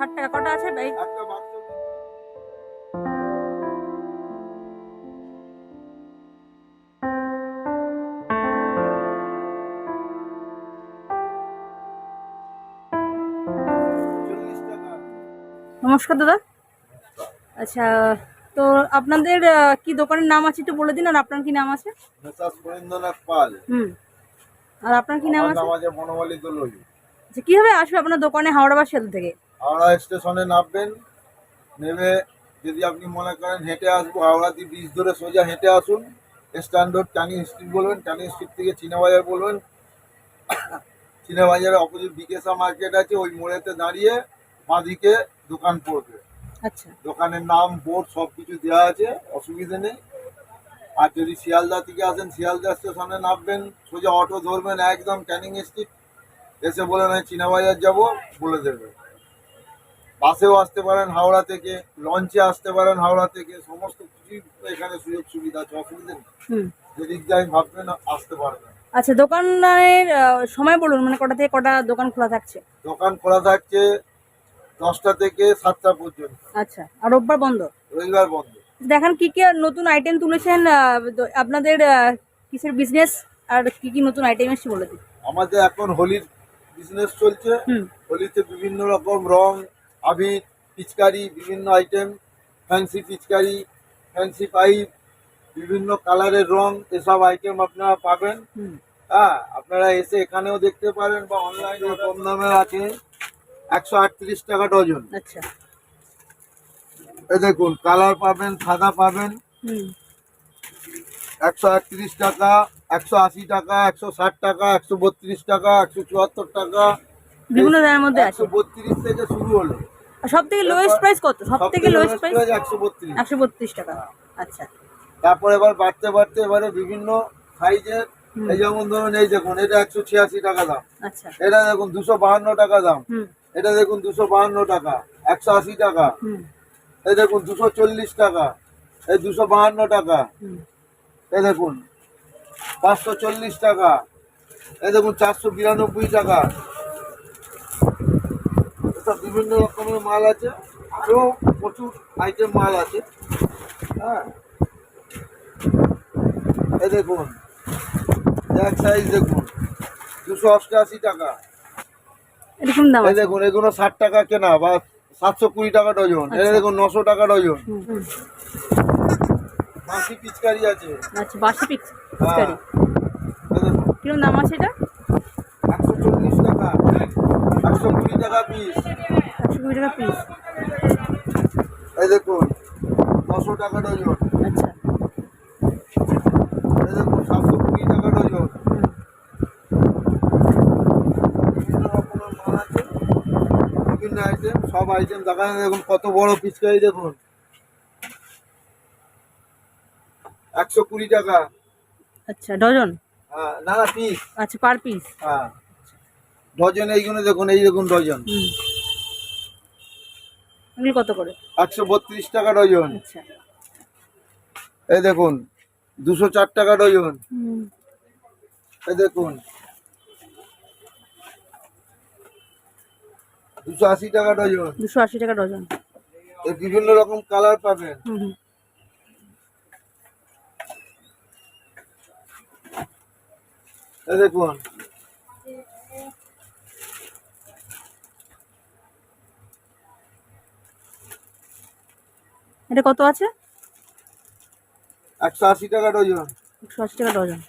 ষাট টাকা কটা আছে টাকা। নমস্কার দাদা। আচ্ছা তো আপনাদের কি দোকানের নাম আছে একটু বলে দিন আর আপনার কি নাম আছে? পাল। হুম। আর আপনার কি নাম আছে? দোলই আচ্ছা কীভাবে আসবে আপনার দোকানে হাওড়া বা সেতু থেকে? হাওড়া স্টেশনে নামবেন নেমে যদি আপনি মনে করেন হেঁটে আসব হাওড়াতে ব্রিজ ধরে সোজা হেঁটে আসুন স্ট্যান্ডার্ড ক্যানিং স্ট্রিট বলবেন ক্যানিং স্ট্রিট থেকে চিনাবাজার বলবেন। চীনাবাজারের অপোজিট বিকেশা মার্কেট আছে ওই মোড়েতে দাঁড়িয়ে বাঁদিকে দোকান পড়বে। আচ্ছা। দোকানের নাম বোর্ড সব কিছু দেওয়া আছে অসুবিধে নেই। আর যদি শিয়ালদা থেকে আসেন শিয়ালদা স্টেশনে নামবেন সোজা অটো ধরবেন একদম ক্যানিং স্ট্রিট এসে বলেন আমি চিনাবাজার যাব বলে দেবে। বাসেও আসতে পারেন হাওড়া থেকে লঞ্চে আসতে পারেন হাওড়া থেকে সমস্ত কিছুই এখানে সুযোগ সুবিধা আছে অসুবিধা নেই। যেদিক দিয়ে ভাববেন আসতে পারবেন আচ্ছা দোকানের সময় বলুন মানে কটা থেকে কটা দোকান খোলা থাকছে? দোকান খোলা থাকছে দশটা থেকে সাতটা পর্যন্ত। আচ্ছা আর রোববার বন্ধ? রবিবার বন্ধ। দেখান কি কি নতুন আইটেম তুলেছেন আপনাদের কিসের বিজনেস আর কি কি নতুন আইটেম এসছে বলে দিন। আমাদের এখন হোলির বিজনেস চলছে। হোলিতে বিভিন্ন রকম রং আবির পিচকারি বিভিন্ন আইটেম ফ্যান্সি পিচকারি ফ্যান্সি পাইপ বিভিন্ন কালারের রং এসব আইটেম আপনারা পাবেন। হ্যাঁ আপনারা এসে এখানেও দেখতে পারেন বা অনলাইনে কম দামের আছে। একশো আটত্রিশ টাকা ডজন। আচ্ছা। এই দেখুন কালার পাবেন সাদা পাবেন। একশো আটত্রিশ টাকা একশো আশি টাকা একশো ষাট টাকা একশো বত্রিশ টাকা একশো চুয়াত্তর টাকা। বিভিন্ন দামের মধ্যে একশো বত্রিশ থেকে শুরু হলো। সব থেকে লোয়েস্ট প্রাইস কত? সব থেকে লোয়েস্ট প্রাইস একশো বত্রিশ। একশো বত্রিশ টাকা। আচ্ছা। তারপর এবার বাড়তে বাড়তে এবারে বিভিন্ন সাইজের এই যেমন ধরুন এই দেখুন এটা একশো ছিয়াশি টাকা দাম। আচ্ছা। এটা দেখুন দুশো বাহান্ন টাকা দাম। এটা দেখুন দুশো বাহান্ন টাকা একশো আশি টাকা। এই দেখুন দুশো চল্লিশ টাকা এই দুশো বাহান্ন টাকা। এই দেখুন পাঁচশো চল্লিশ টাকা এই দেখুন চারশো বিরানব্বই টাকা। এসব বিভিন্ন রকমের মাল আছে আরও প্রচুর আইটেম মাল আছে। হ্যাঁ। এই দেখুন এক সাইজ দেখুন দুশো অষ্টআশি টাকা। এরকম দাম এই দেখুন এগুলো ষাট টাকা কেনা বা সাতশো কুড়ি টাকা ডজন এটা দেখুন নশো টাকা ডজন। বাঁশি পিচকারি আছে। আচ্ছা পিক্স হ্যাঁ। দেখুন। কীরকম দাম আছে এটা? একশো চল্লিশ টাকা। একশো কুড়ি টাকা পিস একশো কুড়ি টাকা পিস এই দেখুন নশো টাকা ডজন আচ্ছা। এই দেখুন সাতশো কুড়ি টাকা ডজন বিভিন্ন রকমের মাল আছে বিভিন্ন আইটেম সব আইটেম দেখা দেখুন কত বড় পিচকারি দেখুন। একশো কুড়ি টাকা। আচ্ছা ডজন হ্যাঁ না না পিস আচ্ছা পার পিস হ্যাঁ। ডজন এইগুলো দেখুন এই দেখুন ডজন। হুম। কত করে? একশো বত্রিশ টাকা ডজন। আচ্ছা। এই দেখুন দুশো চার টাকা ডজন। এই দেখুন দুশো আশি টাকা ডজন। দুশো আশি টাকা ডজন। বিভিন্ন রকম কালার পাবেন। দেখুন এটা কত আছে? একশো আশি টাকা ডজন। একশো আশি টাকা ডজন।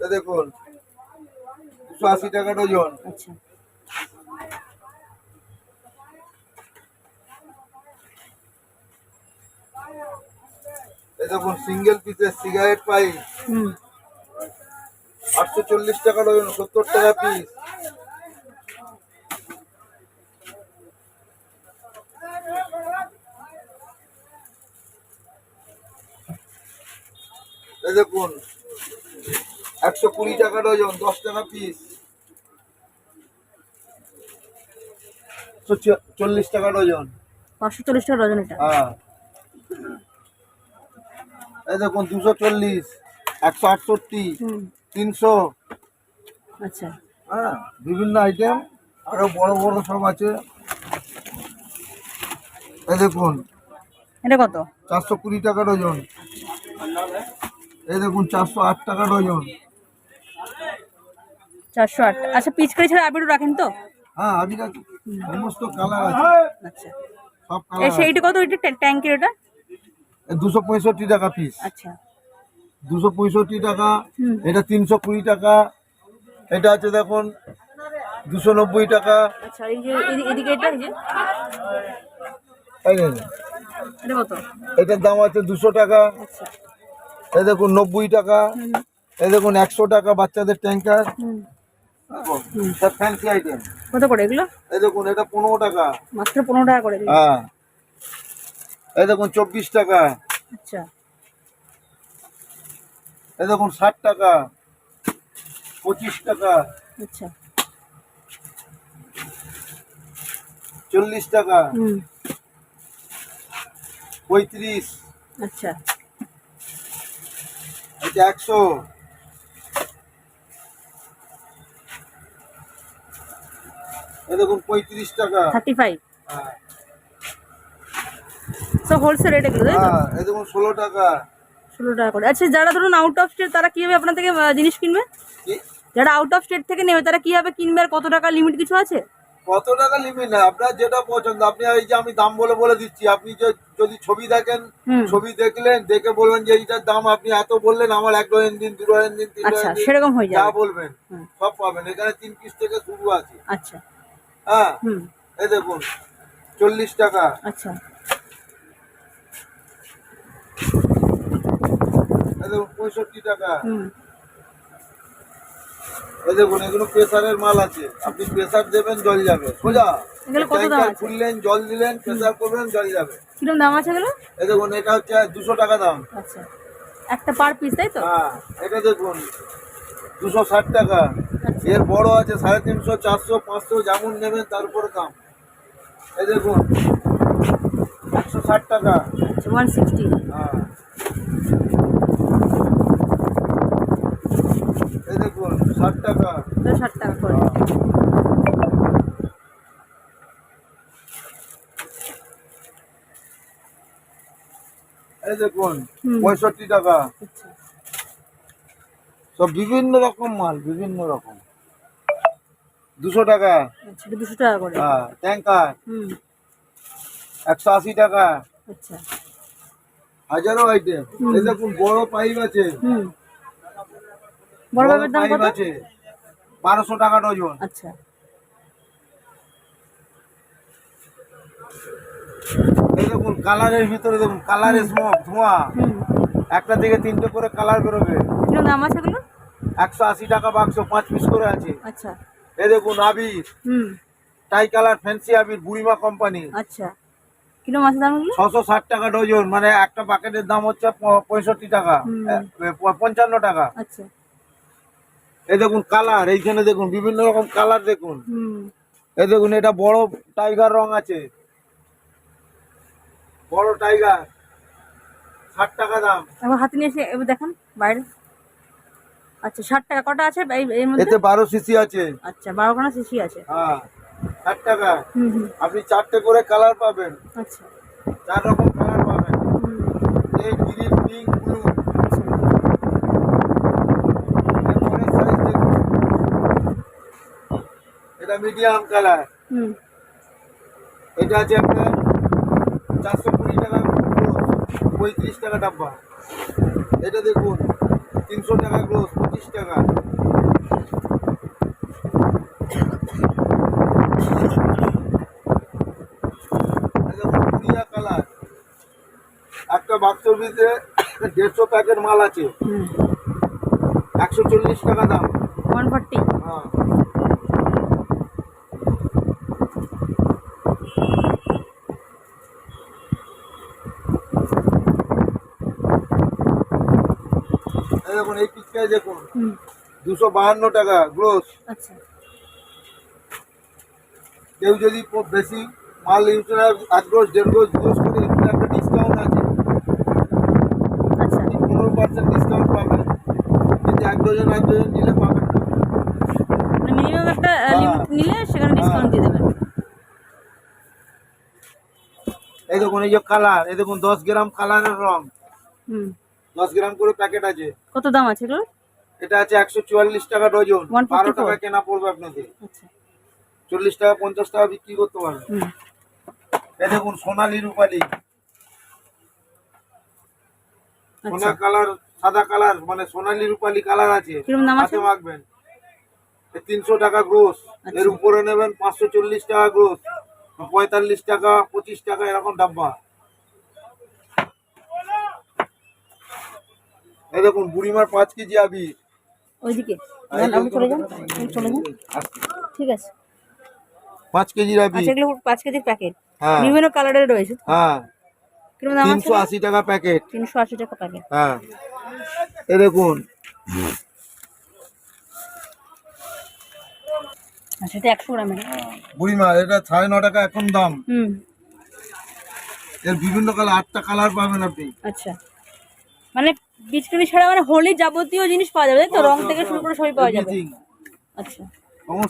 দেখুন দুশো আশি টাকা ডজন। আচ্ছা। দেখুন সিঙ্গেল পিসের সিগারেট পাই আটশো চল্লিশ টাকা ডজন সত্তর টাকা পিস এই দেখুন একশো কুড়ি টাকা ডজন দশ টাকা পিস চল্লিশ টাকা ডজন। পাঁচশো চল্লিশ টাকা ডজন এটা? হ্যাঁ। এই দেখুন দুশো চল্লিশ একশো আটষট্টি তিনশো। আচ্ছা। হ্যাঁ বিভিন্ন আইটেম আরও বড় বড় সব আছে। এই দেখুন এটা কত? চারশো কুড়ি টাকা ডজন এই দেখুন চারশো আট টাকা ডজন চারশো আট। আচ্ছা পিচকারি ছাড়া আবিরও রাখেন তো? হ্যাঁ আমি রাখি। সমস্ত কালার আছে। আচ্ছা। সব কালার সেইটা কত? ওইটা ট্যাং- ট্যাঙ্কের ওটা? দুশো পঁয়ষট্টি টাকা পিস আচ্ছা। দুশো পঁয়ষট্টি টাকা এটা তিনশো কুড়ি টাকা এটা আছে দেখুন দুশো নব্বই টাকা। আচ্ছা এটার দাম আছে দুশো টাকা। আচ্ছা। দেখুন নব্বই টাকা। এই দেখুন একশো টাকা বাচ্চাদের ট্যাঙ্কার ফ্যান্সি আইটেম কত করে এগুলো? এই দেখুন এটা পনেরো টাকা। মাত্র পনেরো টাকা করে হ্যাঁ। এই দেখুন চব্বিশ টাকা। আচ্ছা। এই দেখুন ষাট টাকা। পঁচিশ টাকা। আচ্ছা। চল্লিশ টাকা। পঁয়ত্রিশ। আচ্ছা। এটা একশো। এই দেখুন পঁয়ত্রিশ টাকা। Thirty five. হ্যাঁ। সব হোলসেল রেট এগুলো হ্যাঁ, এই দেখুন ষোলো টাকা। ষোলো টাকা করে। আচ্ছা যারা ধরুন আউট অফ স্টেট তারা কীভাবে আপনার থেকে জিনিস কিনবে? যারা আউট অফ স্টেট থেকে নেবে তারা কীভাবে কিনবে আর কত টাকা লিমিট কিছু আছে? কত টাকা লিমিট না আপনার যেটা পছন্দ। আপনি এই যে আমি দাম বলে বলে দিচ্ছি আপনি যদি ছবি দেখেন ছবি দেখলেন দেখে বলবেন যে এইটার দাম আপনি এত বললেন আমার এক ডজন দিন দু ডজন দিন তিন আচ্ছা ডজন দিন সেরকম হয়ে যা বলবেন। সব পাবেন। এখানে তিন পিস থেকে শুরু আছে। আচ্ছা। হ্যাঁ এই দেখুন চল্লিশ টাকা। আচ্ছা এই দেখুন পঁয়ষট্টি টাকা। এই দেখুন এগুলো প্রেসারের মাল আছে। আপনি প্রেসার দেবেন জল যাবে। সোজা। ট্যাঙ্কার খুললেন জল দিলেন প্রেসার করবেন জল যাবে। কীরকম দাম আছে এগুলো? এই দেখুন এটা হচ্ছে দুশো টাকা দাম। আচ্ছা। একটা পার পিস তাই তো? হ্যাঁ এটা দেখুন দুশো ষাট টাকা। এর বড় আছে সাড়ে তিনশো চারশো পাঁচশো যেমন নেবেন তার উপরে দাম। এই দেখুন একশো ষাট টাকা। আচ্ছা ওয়ান সিক্সটি হ্যাঁ। এই দেখুন ষাট টাকা। ষাট টাকা করে। এই দেখুন পঁয়ষট্টি টাকা। আচ্ছা। সব বিভিন্ন রকম মাল বিভিন্ন রকম। দুশো টাকা। আচ্ছা দুশো টাকা করে। হ্যাঁ ট্যাঙ্কার একশো আশি টাকা। আচ্ছা। হাজারো আইটেম এই দেখুন বড় পাইপ আছে। হুম। বড় পাইপের দাম কত? আছে। বারোশো টাকা ডজন। আচ্ছা। এই দেখুন কালারের ভিতরে দেখুন কালারের স্মোক ধোঁয়া। একটা থেকে তিনটে করে কালার বেরোবে। কীরকম দাম আছে এগুলো? একশো আশি টাকা বাক্স পাঁচ পিস করে আছে। আচ্ছা। এই দেখুন আবির। হুম। টাই কালার ফ্যান্সি আবির বুড়িমা কোম্পানি আচ্ছা। দাম এগুলো? ছশো ষাট টাকা ডজন মানে একটা প্যাকেটের দাম হচ্ছে পঁয়ষট্টি টাকা পঞ্চান্ন টাকা। আচ্ছা। এই দেখুন কালার এইখানে দেখুন বিভিন্ন রকম কালার দেখুন। এই দেখুন এটা বড় টাইগার রং আছে। বড় টাইগার ষাট টাকা দাম। এবার হাতে নিয়ে এসে এবার দেখান বাইরে। আচ্ছা ষাট টাকা কটা আছে এই- এর মধ্যে? এতে বারো সিসি আছে। আচ্ছা বারো খানা শিশি আছে। হ্যাঁ ষাট টাকা। আপনি চারটে করে কালার পাবেন। আচ্ছা। চার রকম কালার পাবেন। এই গ্রিন পিঙ্ক ব্লু আচ্ছা এরপরে সাইজ দেখুন এটা মিডিয়াম কালার এটা আছে আপনার চারশো কুড়ি টাকা পঁয়ত্রিশ টাকা ডাব্বা। এটা দেখুন তিনশো টাকা গ্লোস পঁচিশ টাকা। কালার একটা বাক্সর ভিতরে দেড়শো প্যাকেট মাল আছে। একশো চল্লিশ টাকা দাম। ওয়ান ফর্টি হ্যাঁ এই দেখুন এই পিচকায় দেখুন। দুশো বাহান্ন টাকা গ্লোস আচ্ছা। কেউ যদি বেশি মাল ইউজ করে এক গ্লোস দেড় গ্লোস গ্লোস করে একটা ডিসকাউন্ট আছে। আচ্ছা। ডজন এক ডজন নিলে পাবেন। মানে মিনিমাম একটা হ্যাঁ। লিমিট নিলে সেখানে ডিসকাউন্ট দিয়ে দেবেন। এই দেখুন এই যে কালার এই দেখুন দশ গ্রাম কালারের রং। হুম। দশ গ্রাম করে প্যাকেট আছে। কত দাম আছে এটা আছে একশো চুয়াল্লিশ টাকা ডজন। 154 বারো টাকা কেনা পড়বে আপনাদের। আচ্ছা। চল্লিশ টাকা পঞ্চাশ টাকা বিক্রি করতে পারবেন। হুম। এই দেখুন সোনালি রূপালি। আচ্ছা। সোনা কালার সাদা কালার মানে সোনালি রূপালি কালার আছে। হাতে মাখবেন। তিনশো টাকা গ্রোস আচ্ছা। এর উপরে নেবেন পাঁচশো চল্লিশ টাকা গ্রোস পঁয়তাল্লিশ টাকা পঁচিশ টাকা এরকম ডাব্বা। এই দেখুন বুড়িমার পাঁচ কেজি আবির ওইদিকে চলে যান চলে যান। ঠিক আছে। পাঁচ কেজির আবির আচ্ছা এগুলো পাঁচ কেজির প্যাকেট। হ্যাঁ। বিভিন্ন কালারের রয়েছে হ্যাঁ। কীরকম দাম আছে? তিনশো আশি টাকা প্যাকেট। তিনশো আশি টাকা প্যাকেট। হ্যাঁ। এই দেখুন। আচ্ছা এটা একশো গ্রামের। বুড়িমার এটা সাড়ে ন টাকা এখন দাম। হুম। এর বিভিন্ন কালার আটটা কালার পাবেন আপনি। আচ্ছা। মানে বিচকুনি ছাড়া মানে হোলি যাবতীয় জিনিস পাওয়া যাবে তাই তো? রং থেকে শুরু করে সবই পাওয়া যাবে। আচ্ছা।